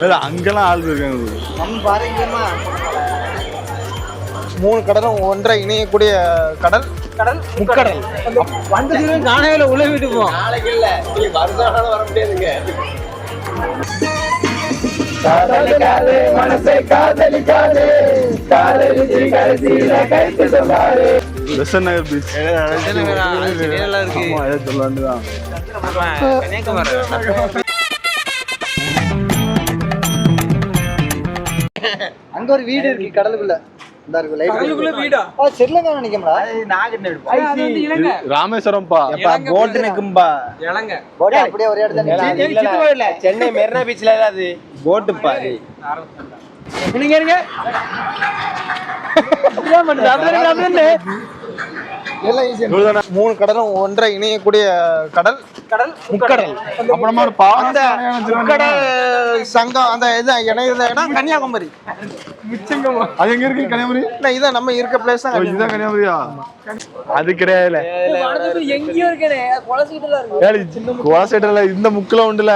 அங்கெல்லாம் ஆள் இருக்காங்க. நம்ம பாருங்கம்மா மூணு கடலும் ஒன்றை இணையக்கூடிய கடல். கடல் முக்கடல். வந்ததுமே காணையில உள்ள விட்டுப்போம் நாளைக்கு இல்ல. நீ வருஷம் வர முடியாதுங்க. இருக்கு. ஆ ஸ்ரீலங்கா நினைக்கமா இது ராமேஸ்வரம்ப்பா போட்டு நிக்கும்பா போட்டு அப்படியே ஒரே இடத்துல சென்னை மெரினா பீச்ல அது? போட்டு பாரு நீங்க மூணு கடலும் ஒன்றை இணையக்கூடிய கடல் கடல் முக்கடல். அப்புறமா ஒரு அந்த முக்கடல் சங்கம் அந்த இது இணையத இடம் கன்னியாகுமரி. அது எங்க இருக்கு கன்னியாகுமரி? இல்ல இதான் நம்ம இருக்க பிளேஸ் தான் இதுதான் கன்னியாகுமரியா? அது கிடையாது கோசைட்ல இந்த முக்குல உண்டுல.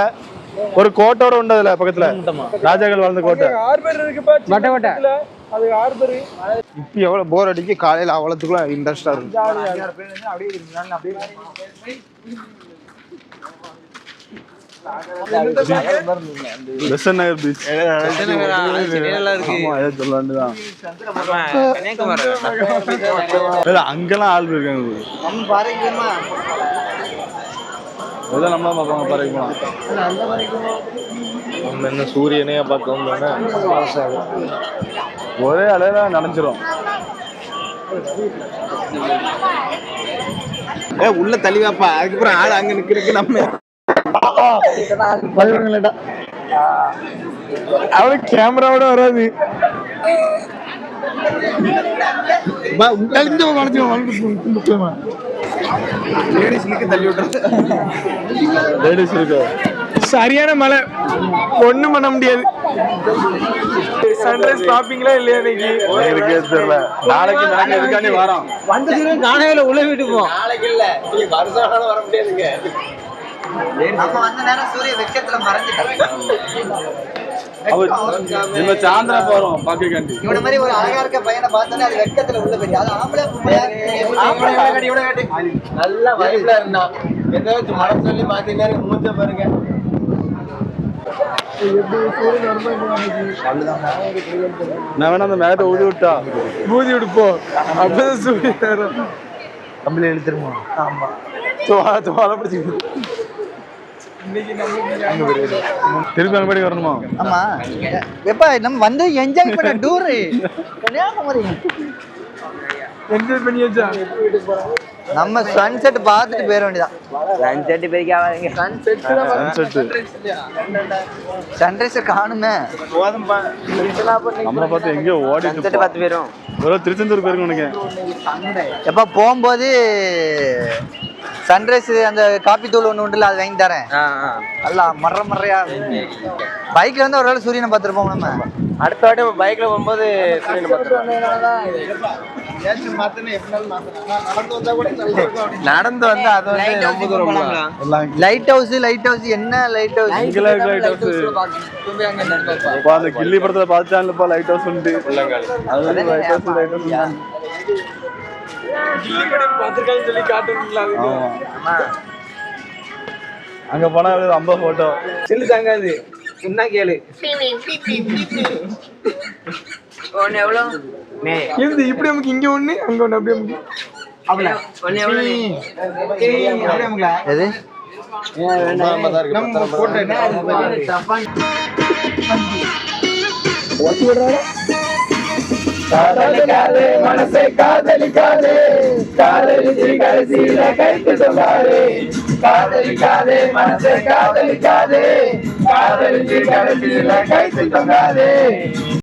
ஒரு கோட்டோட உண்டு அதுல பக்கத்துல. ராஜாக்கள் வாழ்ந்த கோட்டை. இப்ப எவ்வளவு போர் அடிக்கு காலையில அவ்வளவுக்குள்ள இன்ட்ரெஸ்டா இருக்கு. பெசன் நகர் பீச் நல்லா இருக்கு. ஆமா ஏதோ சொல்ல வேண்டியதான் இல்ல, அங்கெல்லாம் ஆள் இருக்காங்க. நம்ம என்ன சூரியனே பார்த்தோம் ஒரே அலையில நனைஞ்சிரும். ஏ உள்ள தள்ளிவாப்பா. அதுக்கப்புறம் ஆள் அங்க நிக்கிறதுக்கு நம்ம. அவனுக்கு கேமராவோட வராது. லேடிஸ்க்கு தள்ளி விட்டுறது. லேடிஸ் இருக்கு. சரியான மழை. ஒண்ணும் பண்ண முடியாது. சன்ரைஸ் பாப்பீங்களா இல்லையா இன்னைக்கு? இருக்கே தெரியல. நாளைக்கு நாளைக்கு எதுக்காண்டி வரோம்? வந்ததுமே காணையில உள்ள விட்டுப்போம் நாளைக்கு இல்ல. வருஷம் வர முடியாதுங்க. நம்ம வந்த நேரம் சூரிய வெக்கத்துல மறைஞ்சிட்டோம் அவர் நம்ம சாந்திரா போறோம் பாக்கிக்காண்டி இவன மாதிரி ஒரு அழகா இருக்க பையனை பார்த்தோன்னே அது வெக்கத்துல உள்ள போயிடுச்சு அது ஆம்பளை பொம்பளையா? நல்ல வைப்ல இருந்தான். ஏதாச்சும் மழை சொல்லி மாத்தி நேரம் மூஞ்ச பாருங்க. நான் வேணா அந்த மேகத்தை ஊதி விட்டா. ஊதி விடுப்போம் அப்பதான் சூரியன் நேரம் கம்பளி இழுத்துருமா? ஆமா. தோலை தோலை பிடிச்சி திருப்பி அங்கபடி வரணுமா? ஆமா. எப்ப நம்ம வந்து என்ஜாய் பண்ண டூரு. கன்னியாகுமரி என்ஜாய் பண்ணியாச்சா நம்ம சன்செட் பார்த்துட்டு போயிட வேண்டியதான் சன்செட் பெருக்கி ஆகாதீங்க சன்செட் சன்ரைஸ் காணுமே. நம்மளை பார்த்து எங்கேயோ ஓடிட்டு சன்செட் பத்து பேரும் ஒரு திருச்செந்தூர் போயிருங்க உனக்கு. எப்ப போகும்போது சன்ரைஸ் அந்த காப்பி தூள் ஒன்று உண்டுல அது வாங்கி தரேன். நல்லா மர்ற மர்றையா பைக்ல வந்து ஒரு வேளை சூரியனை பார்த்துருப்போம் நம்ம. அடுத்த வாட்டி பைக்ல போகும்போது சூரியனை நடந்து வந்து அது வந்து ரொம்ப தூரம் லைட் ஹவுஸ் லைட் ஹவுஸ் என்ன லைட் ஹவுஸ் இருக்கு லைட் ஹவுஸ் இப்போ அந்த கில்லி படத்துல பார்த்தான்லப்பா லைட் ஹவுஸ் உண்டு. அது வந்து லைட் ஹவுஸ் லைட் ஹவுஸ் ஆமா. அங்க போனா ஒரு ஐம்பது போட்டோ சில்லு தாங்காது என்ன கேளு. ஒன்னு எவ்வளோ? இது இப்படி நமக்கு இங்க ஒண்ணு அங்க ஒண்ணு அப்படியே நமக்கு ஒன்னு எவ்வளோ? எது? நம்ம போட்டோ என்ன காதலிக்காதே மனசை காதலிக்காதே. காதலிச்சு கடைசியில கைக்கு சொல்லாதே காதலிக்காதே மனசை காதலிக்காதே காதலிச்சு கடைசியில கை சொல்லாதே